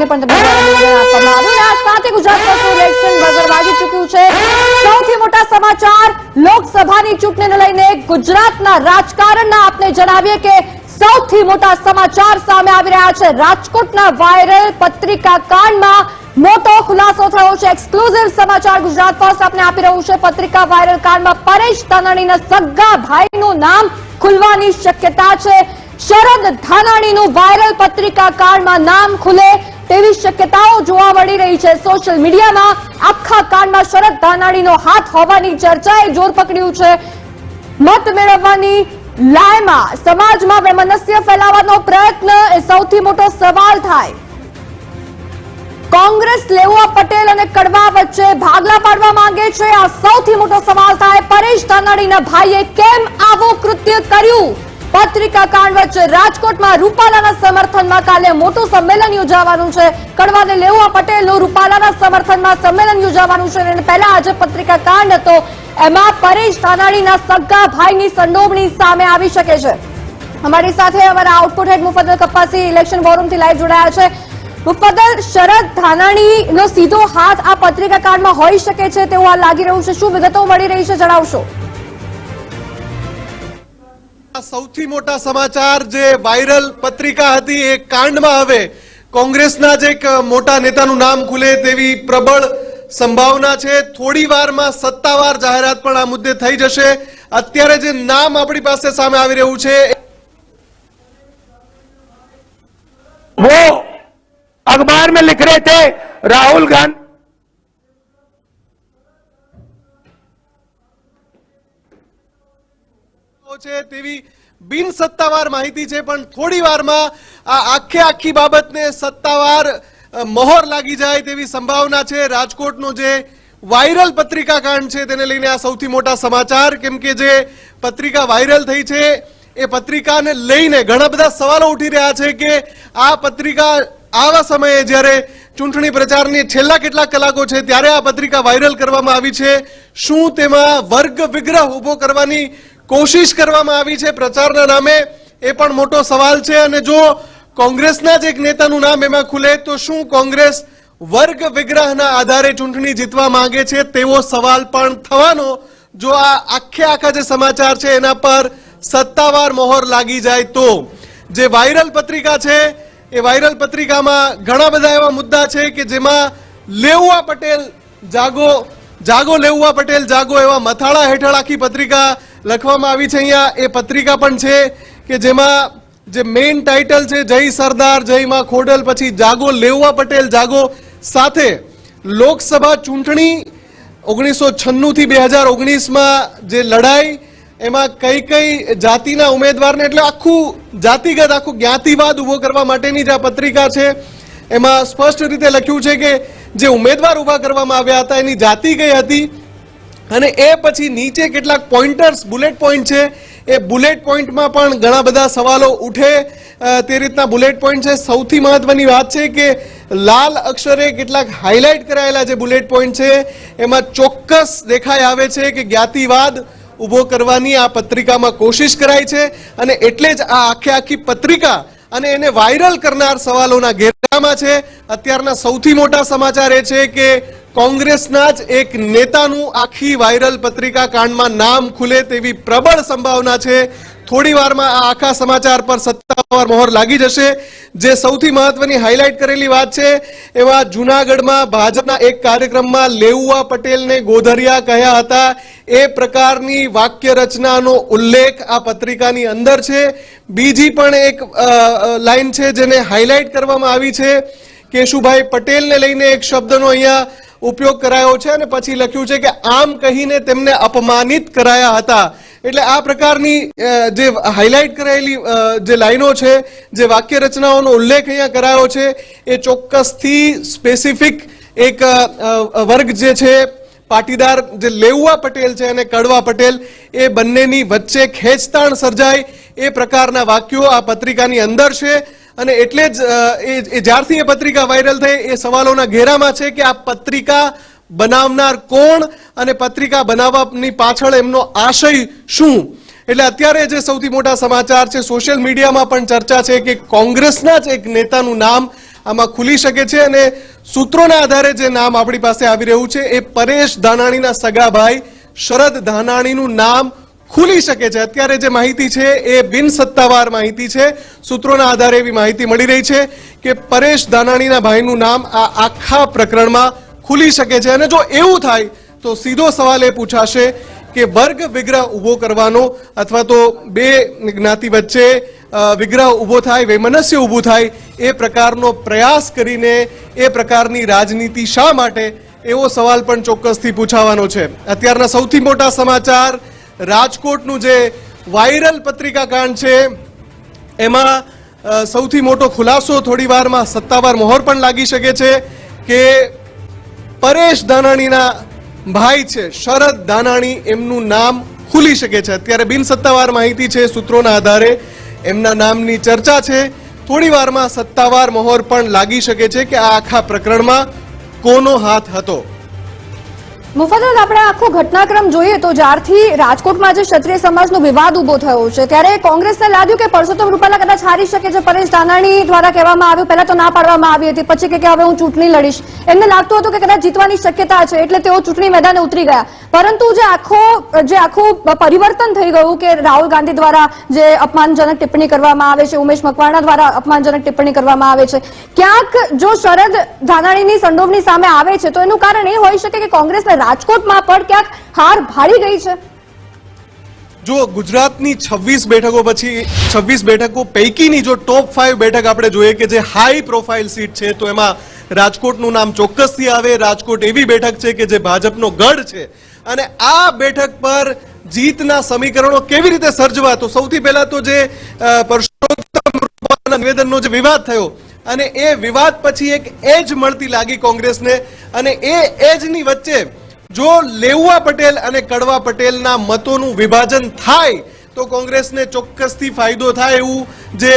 લઈને પણ આપવામાં આવ્યું આ સાથે ગુજરાત ઇલેક્શન રાજકોટના વાયરલ પત્રિકા પરેશ ધાનાણીના સગા ભાઈનું નામ ખુલવાની શક્યતા છે. શરદ ધાનાણીનું વાયરલ પત્રિકા કાંડમાં નામ ખુલે. તેવી શક્યતાઓ જોવા મળી રહી છે. સોશિયલ મીડિયામાં આખા કાંડમાં શરદ ધાનાણીનો હાથ હોવાની ચર્ચાએ જોર પકડ્યું છે. મત મેળવવાની લાયમાં સમાજમાં વૈમનસ્ય ફેલાવવાનો પ્રયત્ન એ સૌથી મોટો સવાલ થાય. કોંગ્રેસ લેવા પટેલ અને કડવા વચ્ચે ભાગલા પાડવા માંગે છે. આ સૌથી મોટો સવાલ થાય. પરેશ ધાનાણીના ભાઈએ કેમ આવું કૃત્ય કર્યું? પત્રિકા કાંડ વચ્ચે રાજકોટમાં રૂપાલાના સમર્થનમાં કાલે મોટું સંમેલન યોજાવાનું છે. કડવાને લેવા પટેલનું રૂપાલાના સમર્થનમાં સંમેલન યોજાવાનું છે. અને પહેલા આજે પત્રિકા કાંડ હતો. એમાં પરેશ ધાનાણીના સગા ભાઈની સંડોવણી સામે આવી શકે છે. અમારી સાથે અમારા output head Mufaddal Kappasi election ફોરમથી live જોડાયા છે. મુફદ્દલ શરદ ધાનાણીનો સીધો હાથ આ પત્રિકા કાંડમાં હોઈ શકે છે તેવું આ લાગી રહ્યું છે. શું વિગતો મળી રહી છે જણાવશો? સૌથી મોટા સમાચાર જે વાયરલ પત્રિકા હતી એ કાંડમાં હવે કોંગ્રેસના જ એક મોટા નેતાનું નામ ખુલે તેવી પ્રબળ સંભાવના છે. થોડી વારમાં સત્તાવાર જાહેરાત પણ આ મુદ્દે થઈ જશે. અત્યારે જે નામ આપણી પાસે સામે આવી રહ્યું છે અખબાર મેં લિખ રહે થે રાહુલ ગાંધી છે તેવી બિન સત્તાવાર માહિતી છે, પણ થોડી વારમાં આ આખે આખી બાબતને સત્તાવાર મહોર લાગી જાય તેવી સંભાવના છે. રાજકોટનો જે વાયરલ પત્રિકા કાંડ છે, તેને લઈને આ સૌથી મોટા સમાચાર, કેમ કે જે પત્રિકા વાયરલ થઈ છે, એ પત્રિકાને લઈને ઘણા બધા સવાલો ઉઠી રહ્યા છે કે આ પત્રિકા આવા સમયે જ્યારે ચૂંટણી પ્રચારની છેલ્લા કેટલાક કલાકો છે, ત્યારે આ પત્રિકા વાયરલ કરવામાં આવી છે. શું તેમાં વર્ગ વિગ્રહ ઊભો કરવાની કોશિશ કરવામાં આવી છે પ્રચારના નામે. એ પણ મોટો સવાલ છે અને જો કોંગ્રેસના જ એક નેતાનું નામ એમાં ખુલે, તો શું કોંગ્રેસ વર્ગ વિગ્રહના આધારે ચૂંટણી જીતવા માંગે છે? તેવો સવાલ પણ થવાનો. જો આ આખે આખા જે સમાચાર છે એના પર સત્તાવાર મોહર લાગી જાય તો. જે વાયરલ પત્રિકા છે, એ વાયરલ પત્રિકામાં ઘણા બધા એવા મુદ્દા છે કે જેમાં લેઉવા પટેલ જાગો જાગો લેઉવા પટેલ જાગો એવા મથાળા હેઠળ આખી પત્રિકા લખવામાં આવી છે અહીંયા એ પત્રિકા પણ છે કે જેમાં જે મેઇન ટાઇટલ છે, જય સરદાર, જય માં ખોડલ, પછી જાગો, લેવા પટેલ, જાગો, સાથે લોકસભા ચૂંટણી ઓગણીસો છન્નુંથી બે હજાર ઓગણીસમાં જે લડાઈ, એમાં કઈ કઈ જાતિના ઉમેદવારને, એટલે આખું જાતિગત, આખું જ્ઞાતિવાદ ઊભો કરવા માટેની જે આ પત્રિકા છે. એમાં સ્પષ્ટ રીતે લખ્યું છે કે જે ઉમેદવાર ઊભા કરવામાં આવ્યા હતા, એની જાતિ કઈ હતી અને એ પછી નીચે કેટલાક પોઈન્ટર્સ બુલેટ પોઈન્ટ છે. એ બુલેટ પોઈન્ટમાં પણ ઘણા બધા સવાલો ઉઠે. તે રીતના બુલેટ પોઈન્ટ છે. સૌથી મહત્વની વાત છે કે લાલ અક્ષરે કેટલાક હાઇલાઇટ કરાયેલા જે બુલેટ પોઈન્ટ છે, એમાં ચોક્કસ દેખાઈ આવે છે કે જ્ઞાતિવાદ ઊભો કરવાની આ પત્રિકામાં કોશિશ કરાઈ છે. અને એટલે જ આ આખે આખી પત્રિકા અને એને વાયરલ કરનાર સવાલોના ઘેરામાં છે. અત્યારના સૌથી મોટા સમાચાર એ છે કે કોંગ્રેસના જ એક નેતાનું આખી વાયરલ પત્રિકા કાંડમાં નામ ખુલે તેવી પ્રબળ સંભાવના છે. થોડી વારમાં આ આખા સમાચાર પર સત્તાવાર મોહર લાગી જશે. જે સૌથી મહત્વની હાઇલાઇટ કરેલી વાત છે, એવા જુનાગઢમાં ભાજપના એક કાર્યક્રમમાં લેઉવા પટેલને ગોધરિયા કહ્યા હતા. એ પ્રકારની વાક્ય રચનાનો ઉલ્લેખ આ પત્રિકાની અંદર છે. બીજી પણ એક લાઈન છે જેને હાઇલાઇટ કરવામાં આવી છે. કેશુભાઈ પટેલને લઈને એક શબ્દનો અહીંયા ઉપયોગ કરાયો છે અને પછી લખ્યું છે કે આમ કહીને તેમને અપમાનિત કરાયા હતા. એટલે આ પ્રકારની જે હાઇલાઇટ કરાયેલી જે લાઈનો છે, જે વાક્ય રચનાઓનો ઉલ્લેખ અહીંયા કરાયો છે, એ ચોક્કસથી સ્પેસિફિક એક વર્ગ જે છે, પાટીદાર જે લેઉવા પટેલ છે અને કડવા પટેલ, એ બંનેની વચ્ચે ખેંચતાણ સર્જાય. એ પ્રકારના વાક્યો આ પત્રિકાની અંદર છે. અને એટલે જ એ જ્યારથી એ પત્રિકા વાયરલ થઈ, એ સવાલોના ઘેરામાં છે કે આ પત્રિકા બનાવનાર કોણ અને પત્રિકા બનાવવાની પાછળ એમનો આશય શું? એટલે અત્યારે જે સૌથી મોટા સમાચાર છે, સોશિયલ મીડિયામાં પણ ચર્ચા છે કે કોંગ્રેસના જ એક નેતાનું નામ આમાં ખુલી શકે છે અને સૂત્રોના આધારે જે નામ આપણી પાસે આવી રહ્યું છે, એ પરેશ ધાનાણીના સગા ભાઈ શરદ ધાનાણીનું નામ ખુલી શકે છે. અત્યારે જે માહિતી છે એ બિન સત્તાવાર માહિતી છે. સૂત્રોના આધારે એવી માહિતી મળી રહી છે કે પરેશ દાનાણીના ભાઈનું નામ આ આખા પ્રકરણમાં ખુલી શકે છે. અને જો એવું થાય, તો સીધો સવાલ એ પૂછાશે કે વર્ગ વિગ્રહ ઊભો કરવાનો અથવા તો બે જ્ઞાતિ વચ્ચે વિગ્રહ ઊભો થાય, વૈમનસ્ય ઊભું થાય, એ પ્રકારનો પ્રયાસ કરીને એ પ્રકારની રાજનીતિ શા માટે? એવો સવાલ પણ ચોક્કસથી પૂછાવાનો છે. અત્યારના સૌથી મોટા સમાચાર રાજકોટનું જે વાયરલ પત્રિકા કાંડ છે, એમાં સૌથી મોટો ખુલાસો થોડી વારમાં સત્તાવાર મોહર પણ લાગી શકે છે કે પરેશ દાનાણીના ભાઈ છે, શરદ દાનાણી એમનું નામ ખુલી શકે છે. અત્યારે બિન સત્તાવાર માહિતી છે સૂત્રોના આધારે. એમના નામની ચર્ચા છે. થોડી વારમાં સત્તાવાર મોહર પણ લાગી શકે છે કે આ આખા પ્રકરણમાં કોનો હાથ હતો? મુફદ્દલ આપણે આખો ઘટનાક્રમ જોઈએ તો જ્યારથી રાજકોટમાં જે ક્ષત્રિય સમાજનો વિવાદ ઊભો થયો છે, ત્યારે કોંગ્રેસને લાગ્યું કે પરસોત્તમ રૂપાલા કદાચ હારી શકે છે, પરેશ ધાનાણી દ્વારા કહેવામાં આવ્યું, પહેલા તો ના પાડવામાં આવી હતી, પછી કે હવે હું ચૂંટણી લડીશ. એમને લાગતું હતું કે કદાચ જીતવાની શક્યતા છે, એટલે તેઓ ચૂંટણી મેદાને ઉતરી ગયા. પરંતુ જે આખો, જે આખું પરિવર્તન થઈ ગયું કે રાહુલ ગાંધી દ્વારા જે અપમાનજનક ટિપ્પણી કરવામાં આવે છે, ઉમેશ મકવાણા દ્વારા અપમાનજનક ટિપ્પણી કરવામાં આવે છે, ક્યાંક જો શરદ ધાનાણીની સંડોવણી સામે આવે છે, તો એનું કારણ એ હોઈ શકે કે કોંગ્રેસને રાજકોટમાં પણ ક્યાંક હાર ભાળી ગઈ છે. જો ગુજરાતની છવ્વીસ બેઠકો પછી, છવ્વીસ બેઠકો પૈકીની જો ટોપ ફાઇવ બેઠક આપણે જોઈએ કે જે હાઈ પ્રોફાઇલ સીટ છે, તો એમાં રાજકોટનું નામ ચોક્કસથી આવે. રાજકોટ એવી બેઠક છે કે જે ભાજપનો ગઢ છે. અને આ બેઠક પર જીતના સમીકરણો કેવી રીતે સર્જવા તો સૌથી પહેલા તો જે પરસોત્તમ નિવેદનનો જે વિવાદ થયો, અને એ વિવાદ પછી એક એજ મળતી લાગી કોંગ્રેસને, અને એ એજની વચ્ચે જો લેઉવા પટેલ અને કડવા પટેલના મતોનું વિભાજન થાય, તો કોંગ્રેસને ચોક્કસથી ફાયદો થાય એવું જે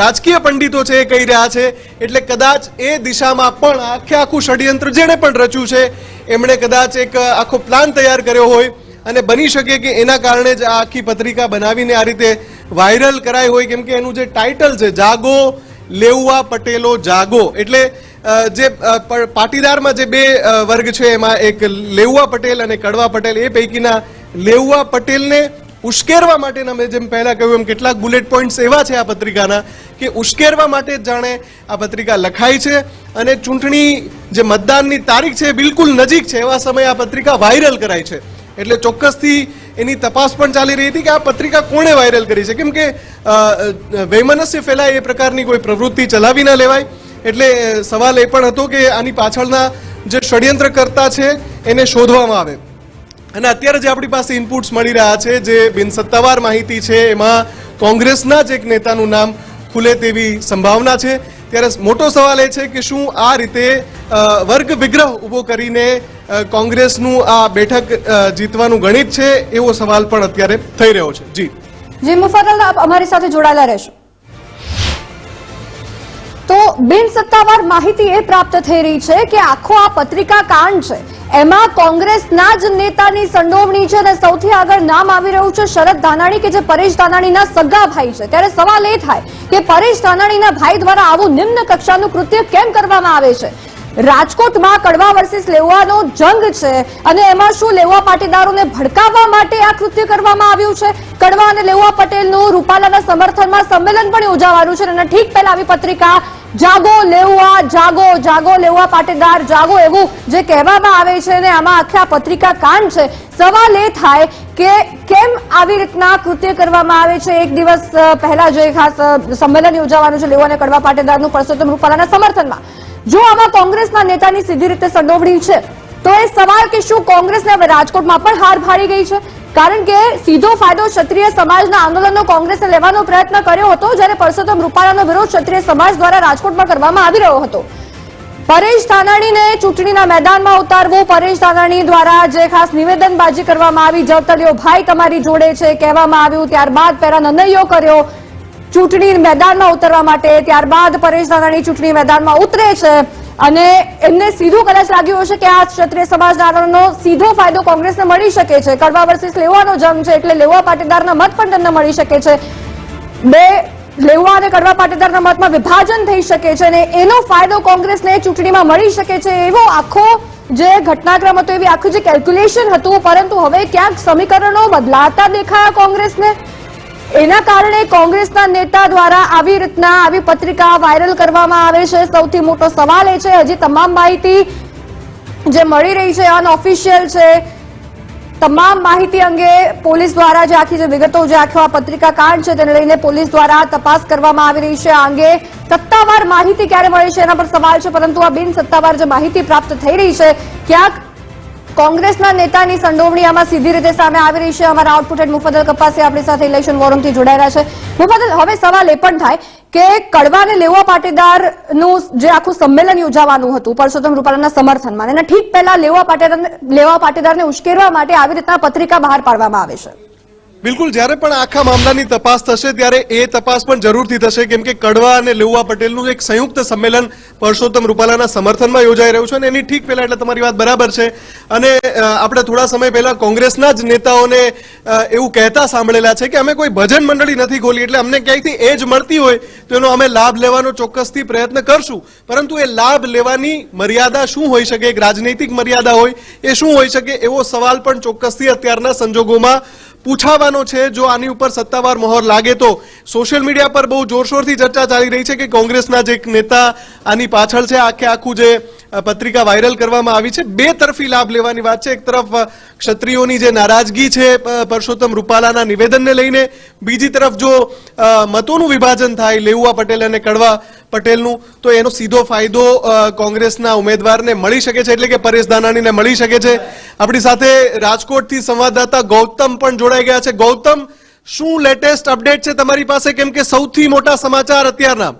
રાજકીય પંડિતો છે એ કહી રહ્યા છે. એટલે કદાચ એ દિશામાં પણ આખે આખું ષડયંત્ર જેણે પણ રચ્યું છે, એમણે કદાચ એક આખો પ્લાન તૈયાર કર્યો હોય અને બની શકે કે એના કારણે જ આ આખી પત્રિકા બનાવીને આ રીતે વાયરલ કરાઈ હોય, કેમ કે એનું જે ટાઇટલ છે, જાગો, લેઉવા પટેલો જાગો. એટલે જે પાટીદારમાં જે બે વર્ગ છે, એમાં એક લેઉવા પટેલ અને કડવા પટેલ, એ પૈકીના લેઉવા પટેલને ઉશ્કેરવા માટેના મેં જેમ પહેલા કહ્યું, એમ કેટલાક બુલેટ પોઈન્ટ્સ એવા છે આ પત્રિકાના કે ઉશ્કેરવા માટે જાણે આ પત્રિકા લખાઈ છે અને ચૂંટણી જે મતદાનની તારીખ છે બિલકુલ નજીક છે, એવા સમયે આ પત્રિકા વાયરલ કરાઈ છે. એટલે ચોક્કસથી એની તપાસ પણ ચાલી રહી હતી કે આ પત્રિકા કોણે વાયરલ કરી છે? કેમ કે વૈમનસ્ય ફેલાય એ પ્રકારની કોઈ પ્રવૃત્તિ ચલાવી ના લેવાય. એટલે સવાલ એ પણ હતો કે આની પાછળના જે ષડયંત્રકર્તા છે, એને શોધવામાં આવે. અને અત્યારે જે આપણી પાસે ઇનપુટ્સ મળી રહ્યા છે, જે બિનસત્તાવાર માહિતી છે, એમાં કોંગ્રેસના જ એક નેતાનું નામ ખુલે તેવી સંભાવના છે. ત્યારે મોટો સવાલ એ છે કે શું આ રીતે વર્ગ વિગ્રહ ઊભો કરીને કોંગ્રેસનું આ બેઠક જીતવાનું ગણિત છે, એવો સવાલ પણ અત્યારે થઈ રહ્યો છે. જી. જી મુફાદલ અમારી સાથે જોડાયેલા રહેશો. તો બિન સત્તાવાર માહિતી એ પ્રાપ્ત થઈ રહી છે કે આખો આ પત્રિકા કાંડ છે. એમાં કોંગ્રેસના જ નેતાની સંડોવણી છે અને સૌથી આગળ નામ આવી રહ્યું છે શરદ ધાનાણી કે જે પરેશ ધાનાણીના સગા ભાઈ છે. ત્યારે સવાલ એ થાય કે પરેશ ધાનાણીના ભાઈ દ્વારા આવું નિમ્ન કક્ષાનું કૃત્ય કેમ કરવામાં આવે છે? રાજકોટમાં કડવા વર્સિસ લેવાનો જંગ છે અને એમાં શું લેવા પાટીદારોને ભડકાવવા માટે આ કૃત્ય કરવામાં આવ્યું છે? કડવા અને લેવા પટેલનું રૂપાલાના સમર્થનમાં સંમેલન પણ યોજાવાનું છે અને ઠીક પહેલા આવી પત્રિકા જાગો લેવા, જાગો જાગો લેવા પાટીદાર, જાગો એવું જે કહેવામાં આવે છે ને આમાં આખા પત્રિકા કાંડ છે. સવાલ એ થાય કે કેમ આવી રીતના કૃત્ય કરવામાં આવે છે? એક દિવસ પહેલા જે ખાસ સંમેલન યોજાવાનું છે લેવા અને કડવા પાટીદારનું પરસોત્તમ રૂપાલાના સમર્થનમાં. જો આમાં કોંગ્રેસના નેતાની સીધી રીતે સંડોવણી છે, તો એ સવાલ કે શું કોંગ્રેસને હવે રાજકોટમાં પણ હાર ભારી ગઈ છે? કારણ કે સીધો ફાયદો ક્ષત્રિય સમાજના આંદોલનનો કોંગ્રેસે લેવાનો પ્રયત્ન કર્યો હતો, જ્યારે પરસોત્તમ રૂપાલાનો વિરોધ ક્ષત્રિય સમાજ દ્વારા રાજકોટમાં કરવામાં આવી રહ્યો હતો. પરેશ ધાનાણીને ચૂંટણીના મેદાનમાં ઉતારવું, પરેશ ધાનાણી દ્વારા જે ખાસ નિવેદનબાજી કરવામાં આવી જવતલિયો ભાઈ તમારી જોડે છે કહેવામાં આવ્યું, ત્યારબાદ પહેલા નનૈયો કર્યો ચૂંટણી મેદાનમાં ઉતરવા માટે, ત્યારબાદ પરેશ ધાનાણી ચૂંટણી મેદાનમાં ઉતરે છે. અને એમને સીધું કદાચ લાગ્યું હશે કે આ ક્ષત્રિય સમાજદારોનો સીધો ફાયદો કોંગ્રેસને મળી શકે છે. કડવા વર્સિસ લેવાનો જંગ છે એટલે લેવા પાટીદારના મત પણ તેમને મળી શકે છે. બે, લેવા અને કડવા પાટીદારના મતમાં વિભાજન થઈ શકે છે અને એનો ફાયદો કોંગ્રેસને ચૂંટણીમાં મળી શકે છે. એવો આખો જે ઘટનાક્રમ હતો, એવી આખું જે કેલ્ક્યુલેશન હતું, પરંતુ હવે ક્યાંક સમીકરણો બદલાતા દેખાયા કોંગ્રેસને. એના કારણે કોંગ્રેસના નેતા દ્વારા આવી રીતના આવી પત્રિકા વાયરલ કરવામાં આવે છે. સૌથી મોટો સવાલ એ છે, હજી તમામ માહિતી જે મળી રહી છે, અનઓફિશિયલ છે, તમામ માહિતી અંગે પોલીસ દ્વારા જે આખી જે વિગતો જે આખો આ પત્રિકા કાંડ છે, તેને લઈને પોલીસ દ્વારા તપાસ કરવામાં આવી રહી છે. આ અંગે સત્તાવાર માહિતી ક્યારે મળે છે, એના પર સવાલ છે, પરંતુ આ બિન સત્તાવાર જે માહિતી પ્રાપ્ત થઈ રહી છે, ક્યાંક કોંગ્રેસના નેતાની સંડોવણી આમાં સીધી રીતે સામે આવી રહી છે. અમારા આઉટપુટ હેડ મુફદ્દલ કપાસી આપણી સાથે ઇલેક્શન વોરમથી જોડાયેલા છે. મુફદલ હવે સવાલ એ પણ થાય કે કડવા અને લેવા પાટીદારનું જે આખું સંમેલન યોજાવાનું હતું, પરસોત્તમ રૂપાલાના સમર્થનમાં, અને ઠીક પહેલા લેવા પાટીદાર લેવા પાટીદારને ઉશ્કેરવા માટે આવી રીતના પત્રિકા બહાર પાડવામાં આવે છે. બિલકુલ, જ્યારે પણ આખા મામલાની તપાસ થશે, ત્યારે એ તપાસ પણ જરૂરથી થશે, કેમ કે કડવા અને લેઉવા પટેલનું એક સંયુક્ત સંમેલન પરસોત્તમ રૂપાલાના સમર્થનમાં યોજાઈ રહ્યું છે અને એની ઠીક પહેલા એટલે તમારી વાત બરાબર છે. અને આપણે થોડા સમય પહેલા કોંગ્રેસના જ નેતાઓને એવું કહેતા સાંભળેલા છે કે અમે કોઈ ભજન મંડળી નથી ખોલી, એટલે અમને ક્યાંયથી એ જ મળતી હોય, તો એનો અમે લાભ લેવાનો ચોક્કસથી પ્રયત્ન કરશું. પરંતુ એ લાભ લેવાની મર્યાદા શું હોઈ શકે? એક રાજનૈતિક મર્યાદા હોય, એ શું હોઈ શકે? એવો સવાલ પણ ચોક્કસથી અત્યારના સંજોગોમાં પૂછાવાનો છે, જો આની ઉપર સત્તાવાર મહોર લાગે તો. સોશિયલ મીડિયા પર બહુ જોરશોરથી ચર્ચા ચાલી રહી છે કે કોંગ્રેસના જે નેતા આની પાછળ છે, આખે આખું જે પત્રિકા વાયરલ કરવામાં આવી છે, બે તરફી લાભ લેવાની વાત છે. એક તરફ ક્ષત્રિયોની જે નારાજગી છે પરસોત્તમ રૂપાલાના નિવેદનને લઈને. બીજી તરફ જો મતોનું વિભાજન થાય લેઉવા પટેલ અને કડવા પટેલનું, તો એનો સીધો ફાયદો કોંગ્રેસના ઉમેદવારને મળી શકે છે, એટલે કે પરેશ દાનાણીને મળી શકે છે. આપણી સાથે રાજકોટથી સંવાદદાતા ગૌતમ પણ જોડાઈ ગયા છે. ગૌતમ, શું લેટેસ્ટ અપડેટ છે તમારી પાસે? કેમ કે સૌથી મોટા સમાચાર અત્યારના.